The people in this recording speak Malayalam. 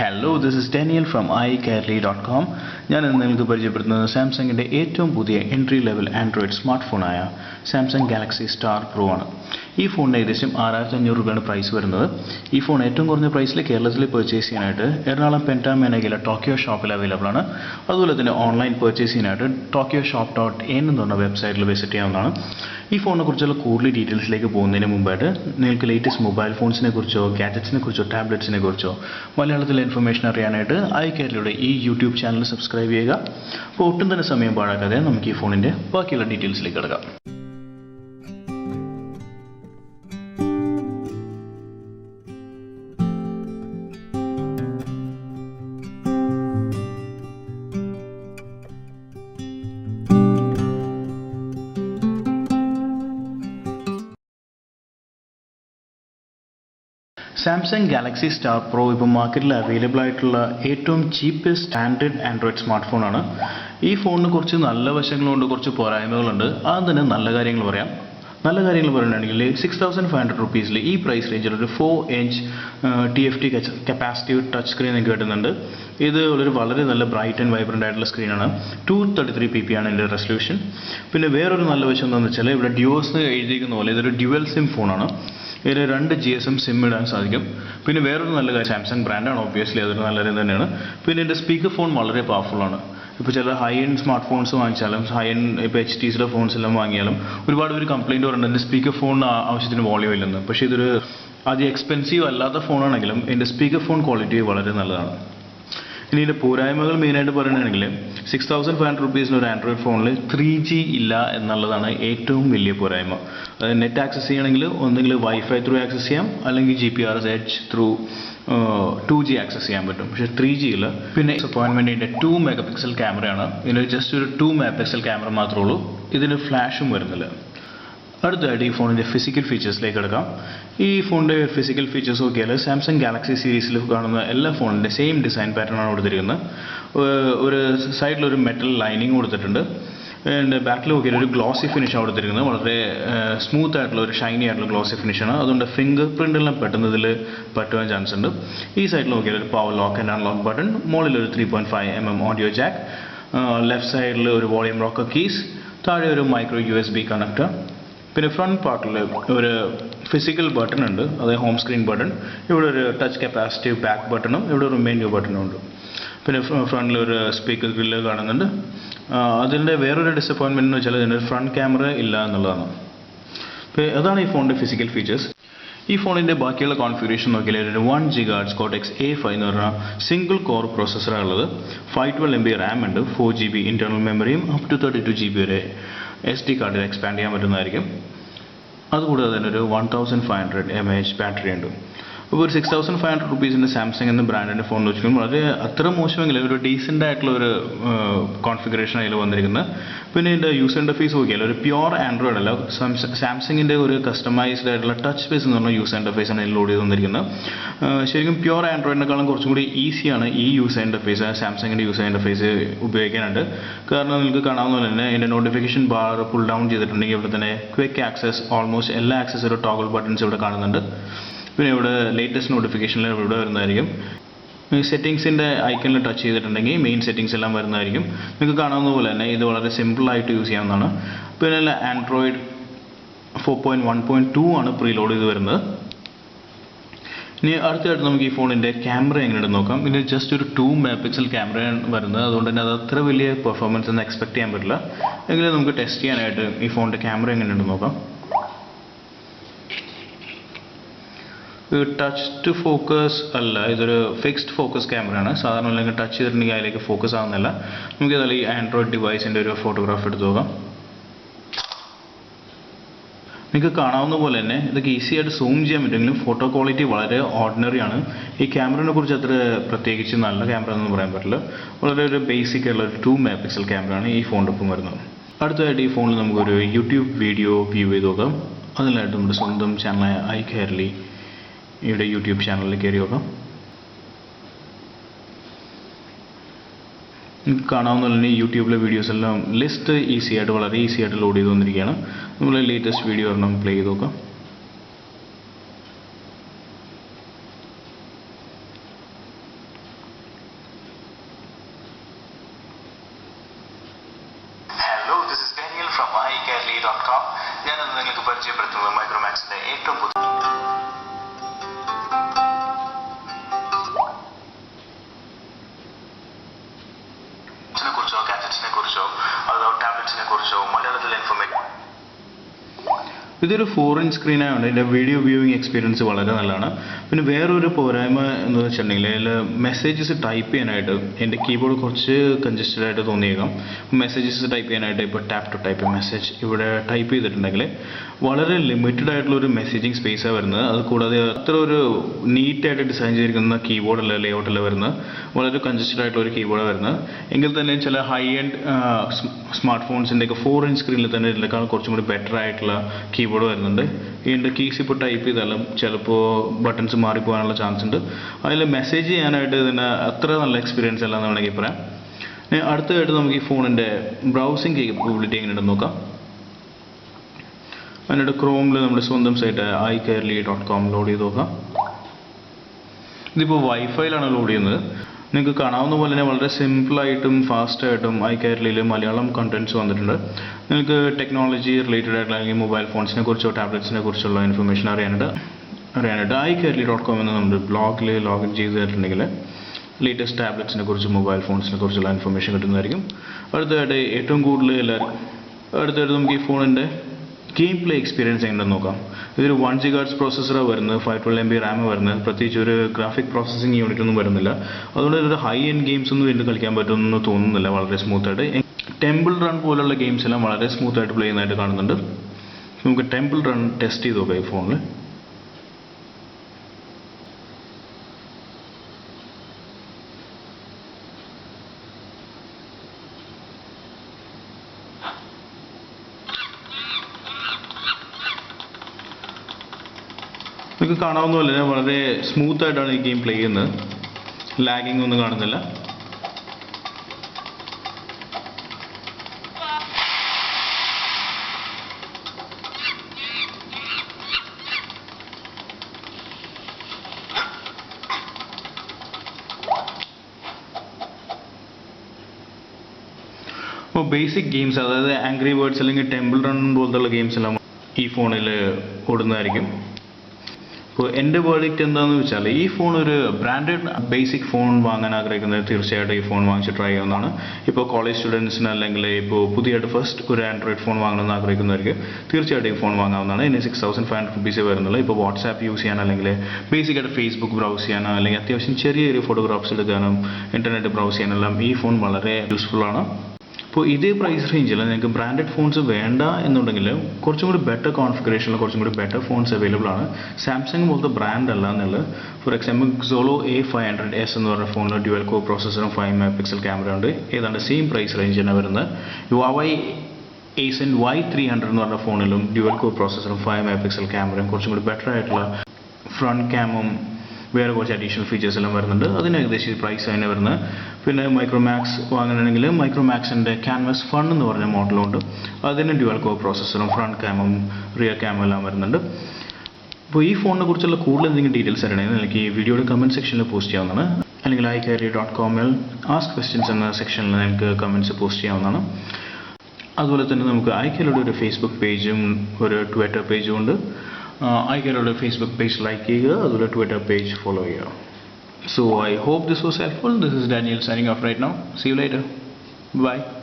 Hello this is Daniel from I കേരളി dot com ഞാൻ ഇന്ന് നിങ്ങൾക്ക് പരിചയപ്പെടുത്തുന്നത് സാംസങ്ങിന്റെ ഏറ്റവും പുതിയ എൻട്രി ലെവൽ ആൻഡ്രോയിഡ് സ്മാർട്ട് ഫോണായ സാംസങ് ഗാലക്സി സ്റ്റാർ പ്രോ ആണ്. ഈ ഫോണിന് ഏകദേശം ആറായിരത്തി അഞ്ഞൂറ് രൂപയാണ് പ്രൈസ് വരുന്നത്. ഈ ഫോൺ ഏറ്റവും കുറഞ്ഞ പ്രൈസിൽ കേരളത്തിൽ പർച്ചേസ് ചെയ്യാനായിട്ട് എറണാകുളം പെന്റാമേനകയിലെ ടോക്കിയോ ഷോപ്പിൽ അവൈലബിൾ ആണ്. അതുപോലെ തന്നെ ഓൺലൈൻ പർച്ചേസ് ചെയ്യാനായിട്ട് ടോക്കിയോ ഷോപ്പ് ഡോട്ട് എൻ എന്ന് പറഞ്ഞ വെബ്സൈറ്റിൽ വിസിറ്റ് ചെയ്യാവുന്നതാണ്. ഈ ഫോണിനെ കുറിച്ചുള്ള കൂടുതൽ ഡീറ്റെയിൽസിലേക്ക് പോകുന്നതിന് മുമ്പായിട്ട് നിങ്ങൾക്ക് ലേറ്റസ്റ്റ് മൊബൈൽ ഫോൺസിനെ കുറിച്ചോ ഗാജറ്റ്സിനെ കുറിച്ചോ ടാബ്ലറ്റ്സിനെ കുറിച്ചോ മലയാളത്തിലെ ഇൻഫർമേഷൻ അറിയാനായിട്ട് ഐ കേരളയുടെ ഈ യൂട്യൂബ് ചാനൽ സബ്സ്ക്രൈബ് ചെയ്യുക. അപ്പോൾ ഒട്ടും തന്നെ സമയം പാഴാക്കാതെ നമുക്ക് ഈ ഫോണിന്റെ ബാക്കിയുള്ള ഡീറ്റെയിൽസിലേക്ക് കിടക്കാം. സാംസങ് ഗാലക്സി സ്റ്റാർ പ്രോ ഇപ്പോൾ മാർക്കറ്റിൽ അവൈലബിൾ ആയിട്ടുള്ള ഏറ്റവും ചീപ്പസ്റ്റ് സ്റ്റാൻഡേർഡ് ആൻഡ്രോയിഡ് സ്മാർട്ട് ഫോണാണ് ഈ ഫോണിന് കുറച്ച് നല്ല വശങ്ങളുണ്ട് കുറച്ച് പോരായ്മകളുണ്ട്. ആദ്യം തന്നെ നല്ല കാര്യങ്ങൾ പറയാം. നല്ല കാര്യങ്ങൾ പറയുകയാണെങ്കിൽ സിക്സ് തൗസൻഡ് ഫൈവ് ഹൺഡ്രഡ് റുപ്പീസിൽ ഈ പ്രൈസ് റേഞ്ചിൽ ഒരു four inch T F T capacitive touch screen നിങ്ങൾക്ക് കിട്ടുന്നുണ്ട്. ഇത് ഒരു വളരെ നല്ല ബ്രൈറ്റ് ആൻഡ് വൈബ്രന്റ് ആയിട്ടുള്ള സ്ക്രീനാണ് two thirty three P P ആണ് ഇതിന്റെ റെസൊല്യൂഷൻ പിന്നെ വേറൊരു നല്ല വശം എന്താണെന്ന് വെച്ചാൽ ഇവിടെ ഡ്യൂസ് എഴുതിയിരിക്കുന്ന പോലെ ഇതൊരു ഡ്യുവൽ സിം ഫോണാണ് ഇതിൽ രണ്ട് ജി എസ് എം സിം ഇടാൻ സാധിക്കും. പിന്നെ വേറൊരു നല്ല കാര്യം സാംസങ് ബ്രാൻഡാണ് ഒബ്വിയസ്ലി അതൊരു നല്ല കാര്യം തന്നെയാണ്. പിന്നെ ഇതിന്റെ സ്പീക്കർ ഫോൺ വളരെ പവർഫുൾ ആണ്. ഇപ്പോൾ ചില ഹൈ എൻഡ് സ്മാർട്ട് ഫോൺസ് വാങ്ങിച്ചാലും ഹൈ എൻഡ് ഇപ്പോൾ എച്ച് ടിസിലെ ഫോൺസ് എല്ലാം വാങ്ങിയാലും ഒരുപാട് ഒരു കംപ്ലയിന്റ് പറയുന്നുണ്ട് എന്റെ സ്പീക്കർ ഫോണിന് ആവശ്യത്തിന് വോളിയം ഇല്ലെന്ന്. പക്ഷേ ഇതൊരു അത് എക്സ്പെൻസീവ് അല്ലാത്ത ഫോണാണെങ്കിലും എന്റെ സ്പീക്കർ ഫോൺ ക്വാളിറ്റി വളരെ നല്ലതാണ്. ഇനി ഇതിന്റെ പോരായ്മകൾ മെയിനായിട്ട് പറയുകയാണെങ്കിൽ സിക്സ് തൗസൻഡ് ഫൈവ് ഹൺഡ്രഡ് റുപ്പീസിന് ഒരു ആൻഡ്രോയിഡ് ഫോണിൽ ത്രീ ജി ഇല്ല എന്നുള്ളതാണ് ഏറ്റവും വലിയ പോരായ്മ. നെറ്റ് ആക്സസ് ചെയ്യണമെങ്കിൽ ഒന്നുകിൽ വൈഫൈ ത്രൂ ആക്സസ് ചെയ്യാം അല്ലെങ്കിൽ G P R S H through two G access ചെയ്യാൻ പറ്റും. പക്ഷേ ത്രീ ജി ഇല്ല. പിന്നെ അപ്പോയിൻമെന്റിന്റെ ടു മെഗാ പിക്സൽ ക്യാമറയാണ് ഇതിന് ജസ്റ്റ് ഒരു ടു മെഗാ പിക്സൽ ക്യാമറ മാത്രമേ ഉള്ളൂ. ഇതിന് ഫ്ലാഷും വരുന്നില്ല. അടുത്തതായിട്ട് ഈ ഫോണിന്റെ ഫിസിക്കൽ ഫീച്ചേഴ്സിലേക്ക് എടുക്കാം ഈ ഫോണിന്റെ ഫിസിക്കൽ ഫീച്ചേഴ്സ് നോക്കിയാൽ സാംസങ് ഗാലക്സി സീരീസിൽ കാണുന്ന എല്ലാ ഫോണിന്റെ സെയിം ഡിസൈൻ പാറ്റേൺ ആണ് കൊടുത്തിരിക്കുന്നത്. ഒരു സൈഡിലൊരു മെറ്റൽ ലൈനിങ് കൊടുത്തിട്ടുണ്ട്. ആൻഡ് ബാക്കിൽ നോക്കിയാൽ ഒരു ഗ്ലോസി ഫിനിഷാണ് കൊടുത്തിരിക്കുന്നത്. വളരെ സ്മൂത്ത് ആയിട്ടുള്ള ഒരു ഷൈനി ആയിട്ടുള്ള ഗ്ലോസി ഫിനിഷാണ് അതുകൊണ്ട് ഫിംഗർ പ്രിന്റെല്ലാം പെട്ടെന്ന് ഇതിൽ പറ്റുവാൻ ചാൻസ് ഉണ്ട്. ഈ സൈഡിൽ നോക്കിയാൽ ഒരു power lock and unlock button മുകളിൽ ഒരു three point five M M audio jack left സൈഡിൽ ഒരു വോളിയം റോക്കർ കീസ് താഴെ ഒരു micro U S B connector പിന്നെ ഫ്രണ്ട് പാർട്ടിൽ ഒരു ഫിസിക്കൽ ബട്ടൺ ഉണ്ട്. അതായത് ഹോം സ്ക്രീൻ ബട്ടൺ ഇവിടെ ഒരു ടച്ച് കപ്പാസിറ്റീവ് ബാക്ക് ബട്ടണും ഇവിടെ ഒരു മെനു ബട്ടണും ഉണ്ട്. പിന്നെ ഫ്രണ്ടിൽ ഒരു സ്പീക്കർ ഗ്രില്ല് കാണുന്നുണ്ട്. അതിന്റെ വേറൊരു ഡിസപ്പോയിൻമെന്റ് എന്ന് വെച്ചാൽ ഇതിന്റെ ഫ്രണ്ട് ക്യാമറ ഇല്ല എന്നുള്ളതാണ്. അതാണ് ഈ ഫോണിന്റെ ഫിസിക്കൽ ഫീച്ചേഴ്സ് ഈ ഫോണിന്റെ ബാക്കിയുള്ള കോൺഫിഗറേഷൻ നോക്കിയാൽ ഒരു one gigahertz Cortex A five എന്ന് പറഞ്ഞാൽ സിംഗിൾ കോർ പ്രോസസ്സറാണ് ഉള്ളത് five twelve M B RAM ഉണ്ട്. ഫോർ ജി ബി ഇന്റർണൽ മെമ്മറിയും up to thirty two G B വരെ എസ് ഡി കാർഡിൽ എക്സ്പാൻഡ് ചെയ്യാൻ പറ്റുന്നതായിരിക്കും. അതുകൂടാതെ തന്നെ ഒരു one thousand five hundred M A H battery ഉണ്ട്. അപ്പോൾ ഒരു സിക്സ് തൗസൻഡ് ഫൈവ് ഹൺഡ്രഡ് റുപ്പീസിന്റെ സാംസങ് എന്ന ബ്രാൻഡിന്റെ ഫോൺ വെച്ചിട്ടും വളരെ അത്ര മോശമെങ്കിൽ ഒരു ഡീസന്റ് ആയിട്ടുള്ള ഒരു കോൺഫിഗറേഷൻ അതിൽ വന്നിരിക്കുന്നത് പിന്നെ ഇതിന്റെ യൂസർ ഇന്റർഫേസ് നോക്കിയാൽ ഒരു പ്യുവർ ആൻഡ്രോയിഡ് അല്ല. സാംസങ്ങിന്റെ ഒരു കസ്റ്റമൈസ്ഡ് ആയിട്ടുള്ള ടച്ച് ഫേസ് എന്ന് പറഞ്ഞ യൂസർ ഇന്റർഫേസ് ആണ് ഇതിൽ ലോഡ് ചെയ്ത് വന്നിരിക്കുന്നത് ശരിക്കും പ്യുവർ ആൻഡ്രോയിഡിനെക്കാളും കുറച്ചും കൂടി ഈസിയാണ് ഈ യൂസർ ഇന്റർഫേസ് സാംസങ്ങിന്റെ യൂസർ ഇന്റർഫേസ് ഉപയോഗിക്കാനായിട്ട്. കാരണം നിങ്ങൾക്ക് കാണാവുന്ന തന്നെ ഇതിന്റെ നോട്ടിഫിക്കേഷൻ ബാർ പുൾ ഡൗൺ ചെയ്തിട്ടുണ്ടെങ്കിൽ ഇവിടെ തന്നെ ക്വിക്ക് ആക്സസ് ഓൾമോസ്റ്റ് എല്ലാ ആക്സസ് ഒരു ടോഗിൾ ബട്ടൺസ് ഇവിടെ കാണുന്നുണ്ട്. പിന്നെ ഇവിടെ ലേറ്റസ്റ്റ് നോട്ടിഫിക്കേഷനിൽ ഇവിടെ വരുന്നതായിരിക്കും. സെറ്റിങ്സിന്റെ ഐക്കണിൽ ടച്ച് ചെയ്തിട്ടുണ്ടെങ്കിൽ മെയിൻ സെറ്റിങ്സ് എല്ലാം വരുന്നതായിരിക്കും. നിങ്ങൾക്ക് കാണാവുന്ന പോലെ തന്നെ ഇത് വളരെ സിമ്പിളായിട്ട് യൂസ് ചെയ്യാവുന്നതാണ്. പിന്നെ Android four point one point two ആണ് പ്രീലോഡ് ചെയ്ത് വരുന്നത്. ഇനി അടുത്തതായിട്ട് നമുക്ക് ഈ ഫോണിന്റെ ക്യാമറ എങ്ങനെയുണ്ട് നോക്കാം. ഇതിന് ജസ്റ്റ് ഒരു ടു മെഗാ പിക്സൽ ക്യാമറയാണ് വരുന്നത്. അതുകൊണ്ട് തന്നെ അത് അത്ര വലിയ പെർഫോമൻസ് ഒന്നും എക്സ്പെക്ട് ചെയ്യാൻ പറ്റില്ല. എങ്കിലും നമുക്ക് ടെസ്റ്റ് ചെയ്യാനായിട്ട് ഈ ഫോണിന്റെ ക്യാമറ എങ്ങനെയുണ്ട് നോക്കാം. ടച്ച് ടു ഫോക്കസ് അല്ല ഇതൊരു ഫിക്സ്ഡ് ഫോക്കസ് ക്യാമറയാണ് സാധാരണ അല്ലെങ്കിൽ ടച്ച് ചെയ്തിട്ടുണ്ടെങ്കിൽ അതിലേക്ക് ഫോക്കസ് ആവുന്നില്ല. നമുക്ക് ഇതല്ല ഈ ആൻഡ്രോയിഡ് ഡിവൈസിന്റെ ഒരു ഫോട്ടോഗ്രാഫ് എടുത്ത് നോക്കാം. നിങ്ങൾക്ക് കാണാവുന്ന പോലെ തന്നെ ഇതൊക്കെ ഈസി ആയിട്ട് സൂം ചെയ്യാൻ പറ്റുമെങ്കിലും ഫോട്ടോ ക്വാളിറ്റി വളരെ ഓർഡിനറി ആണ്. ഈ ക്യാമറയെ കുറിച്ച് അത്ര പ്രത്യേകിച്ച് നല്ല ക്യാമറ എന്നൊന്നും പറയാൻ പറ്റില്ല. വളരെ ഒരു ബേസിക് ആയിട്ടുള്ള ഒരു ടു മെഗാ പിക്സൽ ക്യാമറയാണ് ഈ ഫോണിന്റെ ഒപ്പം വരുന്നത്. അടുത്തതായിട്ട് ഈ ഫോണിൽ നമുക്കൊരു യൂട്യൂബ് വീഡിയോ വ്യൂ ചെയ്ത് നോക്കാം. അതിനായിട്ട് നമ്മുടെ സ്വന്തം ചാനലായ ഐ കെയർലി ഇവിടെ യൂട്യൂബ് ചാനലിൽ കയറി നിങ്ങൾക്ക് കാണാവുന്ന യൂട്യൂബിലെ വീഡിയോസ് എല്ലാം ലിസ്റ്റ് ഈസി ആയിട്ട് വളരെ ഈസി ആയിട്ട് ലോഡ് ചെയ്ത് വന്നിരിക്കുകയാണ് നമ്മൾ ലേറ്റസ്റ്റ് വീഡിയോ ഒരെണ്ണം പ്ലേ ചെയ്ത് നോക്കാം. ഇതൊരു ഫോറിൻ സ്ക്രീൻ ആയതുകൊണ്ട് ഇതിന്റെ വീഡിയോ വ്യൂവിങ് എക്സ്പീരിയൻസ് വളരെ നല്ലതാണ്. പിന്നെ വേറൊരു പോരായ്മ എന്ന് വെച്ചിട്ടുണ്ടെങ്കിൽ അതിൽ മെസ്സേജസ് ടൈപ്പ് ചെയ്യാനായിട്ട് എന്റെ കീബോർഡ് കുറച്ച് കൺജസ്റ്റഡ് ആയിട്ട് തോന്നിയേക്കാം. മെസ്സേജസ് ടൈപ്പ് ചെയ്യാനായിട്ട് ഇപ്പോൾ ടാപ്പ് ടു ടൈപ്പ് മെസ്സേജ് ഇവിടെ ടൈപ്പ് ചെയ്തിട്ടുണ്ടെങ്കിൽ വളരെ ലിമിറ്റഡ് ആയിട്ടുള്ള ഒരു മെസ്സേജിങ് സ്പേസാണ് വരുന്നത്. അത് കൂടാതെ അത്ര ഒരു നീറ്റായിട്ട് ഡിസൈൻ ചെയ്തിരിക്കുന്ന കീബോർഡല്ല ലേഔട്ടല്ല വരുന്നത്. വളരെ കൺജസ്റ്റഡ് ആയിട്ടുള്ള ഒരു കീബോർഡാണ് വരുന്നത്. എങ്കിൽ തന്നെ ചില ഹൈ എൻഡ് സ്മാർട്ട് ഫോൺസിന്റെയൊക്കെ ഫോർ ഇഞ്ച് സ്ക്രീനിൽ തന്നെ ഇതിനേക്കാൾ കുറച്ചും കൂടി ബെറ്റർ ആയിട്ടുള്ള കീബോർഡ് വരുന്നുണ്ട്. ഇതിന്റെ കീസ് ഇപ്പോൾ ടൈപ്പ് ചെയ്താലും ചിലപ്പോൾ ബട്ടൺസ് മാറിപ്പോകാനുള്ള ചാൻസ് ഉണ്ട്. അതിൽ മെസ്സേജ് ചെയ്യാനായിട്ട് ഇതിന് അത്ര നല്ല എക്സ്പീരിയൻസ് അല്ല എന്ന് വേണമെങ്കിൽ പറയാം. അടുത്തതായിട്ട് നമുക്ക് ഈ ഫോണിന്റെ ബ്രൗസിങ് കേപ്പബിലിറ്റി എങ്ങനെയുണ്ടെന്ന് നോക്കാം. അതിനായിട്ട് ക്രോമിൽ നമ്മുടെ സ്വന്തം site I കെയർലി dot com load ചെയ്ത് നോക്കാം. ഇതിപ്പോൾ വൈഫൈയിലാണ് ലോഡ് ചെയ്യുന്നത്. നിങ്ങൾക്ക് കാണാവുന്ന പോലെ തന്നെ വളരെ സിമ്പിളായിട്ടും ഫാസ്റ്റായിട്ടും ഐ കേരളയിൽ മലയാളം കണ്ടന്റ്സ് വന്നിട്ടുണ്ട്. നിങ്ങൾക്ക് ടെക്നോളജി റിലേറ്റഡ് ആയിട്ടുള്ള അല്ലെങ്കിൽ മൊബൈൽ ഫോൺസിനെ കുറിച്ചോ ടാബ്ലറ്റ്സിനെ കുറിച്ചുള്ള ഇൻഫർമേഷൻ അറിയാനായിട്ട് അറിയാനായിട്ട് ഐ കെയർലി ഡോട്ട് കോം എന്ന നമ്മുടെ ബ്ലോഗിൽ ലോഗിൻ ചെയ്തിട്ടുണ്ടെങ്കിൽ ലേറ്റസ്റ്റ് ടാബ്ലറ്റ്സിനെ കുറിച്ച് മൊബൈൽ ഫോൺസിനെ കുറിച്ചുള്ള ഇൻഫർമേഷൻ കിട്ടുന്നതായിരിക്കും. അടുത്തതായിട്ട് ഏറ്റവും കൂടുതൽ എല്ലാവരും അടുത്തതായിട്ട് നമുക്ക് ഈ ഫോണിന്റെ ഗെയിം പ്ലേ എക്സ്പീരിയൻസ് എങ്ങനെ നോക്കാം. ഇതൊരു വൺ ജി ഗാർഡ്സ് പ്രോസസ്സറാണ് വരുന്നത് five twelve M B RAM വരുന്നത്. പ്രത്യേകിച്ച് ഒരു ഗ്രാഫിക് പ്രോസസ്സിംഗ് യൂണിറ്റ് ഒന്നും വരുന്നില്ല. അതുകൊണ്ട് ഒരു ഹൈ എൻഡ് ഗെയിംസ് ഒന്നും ഇതിൽ കളിക്കാൻ പറ്റുമെന്ന് തോന്നുന്നില്ല. വളരെ സ്മൂത്തായിട്ട് ടെമ്പിൾ റൺ പോലുള്ള ഗെയിംസ് എല്ലാം വളരെ സ്മൂത്തായിട്ട് പ്ലേ ചെയ്യുന്നതായിട്ട് കാണുന്നുണ്ട്. നമുക്ക് ടെമ്പിൾ റൺ ടെസ്റ്റ് ചെയ്ത് നോക്കാം ഈ ഫോണിൽ നിങ്ങൾക്ക് കാണാവുന്ന പോലെ തന്നെ വളരെ സ്മൂത്ത് ആയിട്ടാണ് ഈ ഗെയിം പ്ലേ ചെയ്യുന്നത്. ലാഗിംഗ് ഒന്നും കാണുന്നില്ല. അപ്പോൾ ബേസിക് ഗെയിംസ് അതായത് ആംഗ്രി ബേർഡ്സ് അല്ലെങ്കിൽ ടെമ്പിൾ റൺ പോലത്തുള്ള ഗെയിംസ് എല്ലാം ഈ ഫോണിൽ ഓടുന്നതായിരിക്കും. അപ്പോൾ എന്റെ വേർഡിക്റ്റ് എന്താണെന്ന് വെച്ചാൽ ഈ ഫോൺ ഒരു ബ്രാൻഡഡ് ബേസിക് ഫോൺ വാങ്ങാൻ ആഗ്രഹിക്കുന്നത് തീർച്ചയായിട്ടും ഈ ഫോൺ വാങ്ങിച്ച് ട്രൈ ചെയ്യാവുന്നതാണ്. ഇപ്പോൾ കോളേജ് സ്റ്റുഡൻസിന് അല്ലെങ്കിൽ ഇപ്പോൾ പുതിയതായിട്ട് ഫസ്റ്റ് ഒരു ആൻഡ്രോയിഡ് ഫോൺ വാങ്ങണമെന്ന് ആഗ്രഹിക്കുന്നവർക്ക് തീർച്ചയായിട്ടും ഈ ഫോൺ വാങ്ങാവുന്നതാണ്. ഇനി six thousand five hundred rupees വരുന്നുള്ളൂ. ഇപ്പോൾ വാട്സാപ്പ് യൂസ് ചെയ്യാൻ അല്ലെങ്കിൽ ബേസിക്കായിട്ട് ഫേസ്ബുക്ക് ബ്രൗസ് ചെയ്യാനോ അല്ലെങ്കിൽ അത്യാവശ്യം ചെറിയ ചെറിയ ഫോട്ടോഗ്രാഫ്സ് എടുക്കാനും ഇന്റർനെറ്റ് ബ്രൗസ് ചെയ്യാനെല്ലാം ഈ ഫോൺ വളരെ യൂസ്ഫുൾ ആണ്. അപ്പോൾ ഇതേ പ്രൈസ് റേഞ്ചിൽ നിങ്ങൾക്ക് ബ്രാൻഡഡ് ഫോൺസ് വേണ്ട എന്നുണ്ടെങ്കിൽ കുറച്ചും കൂടി ബെറ്റർ കോൺഫിഗറേഷനിൽ കുറച്ചും കൂടി ബെറ്റർ ഫോൺസ് അവൈലബിൾ ആണ്. സാംസങ് പോലത്തെ ബ്രാൻഡ് അല്ല എന്നുള്ളത്. For example Xolo A five hundred S എന്ന് പറഞ്ഞ ഫോണിൽ ഡ്യുവൽ കോ പ്രോസസ്സറും ഫൈവ് മെഗാ പിക്സൽ ക്യാമറ ഉണ്ട്. ഏതാണ്ട് സെയിം പ്രൈസ് റേഞ്ച് തന്നെ വരുന്നത്. Huawei Ascend Y three hundred എന്ന് പറഞ്ഞ ഫോണിലും ഡ്യുവൽ കോ പ്രോസസ്സറും ഫൈവ് മെഗാ പിക്സൽ ക്യാമറയും കുറച്ചും കൂടി ബെറ്റർ ആയിട്ടുള്ള ഫ്രണ്ട് ക്യാമും വേറെ കുറച്ച് അഡീഷണൽ ഫീച്ചേഴ്സ് എല്ലാം വരുന്നുണ്ട്. അതിന് ഏകദേശം പ്രൈസ് തന്നെ വരുന്നത്. പിന്നെ മൈക്രോമാക്സ് വാങ്ങണമെങ്കിൽ മൈക്രോമാക്സിന്റെ ക്യാൻവസ് ഫൺ എന്ന് പറഞ്ഞ മോഡലുണ്ട് അതിന് ഡ്യുവൽ കോ പ്രോസസ്സറും ഫ്രണ്ട് ക്യാമറും റിയർ ക്യാമും എല്ലാം വരുന്നുണ്ട്. അപ്പോൾ ഈ ഫോണിനെ കുറിച്ചുള്ള കൂടുതൽ എന്തെങ്കിലും ഡീറ്റെയിൽസ് അറിയണമെങ്കിൽ എനിക്ക് ഈ വീഡിയോയുടെ കമന്റ് സെക്ഷനിൽ പോസ്റ്റ് ചെയ്യാവുന്നതാണ്. അല്ലെങ്കിൽ ഐ കാരി ഡോട്ട് കോമിൽ ആസ്ക് ക്വസ്റ്റ്യൻസ് എന്ന സെക്ഷനിൽ നിങ്ങൾക്ക് കമന്റ്സ് പോസ്റ്റ് ചെയ്യാവുന്നതാണ്. അതുപോലെ തന്നെ നമുക്ക് ഐ ഐക്യയുടെ ഒരു ഫേസ്ബുക്ക് പേജും ഒരു ട്വിറ്റർ പേജും ഉണ്ട്. ഐ ഐക്യയുടെ ഫേസ്ബുക്ക് പേജ് ലൈക്ക് ചെയ്യുക അതുപോലെ ട്വിറ്റർ പേജ് ഫോളോ ചെയ്യുക. So I hope this was helpful. This is Daniel signing off right now. See you later. Bye.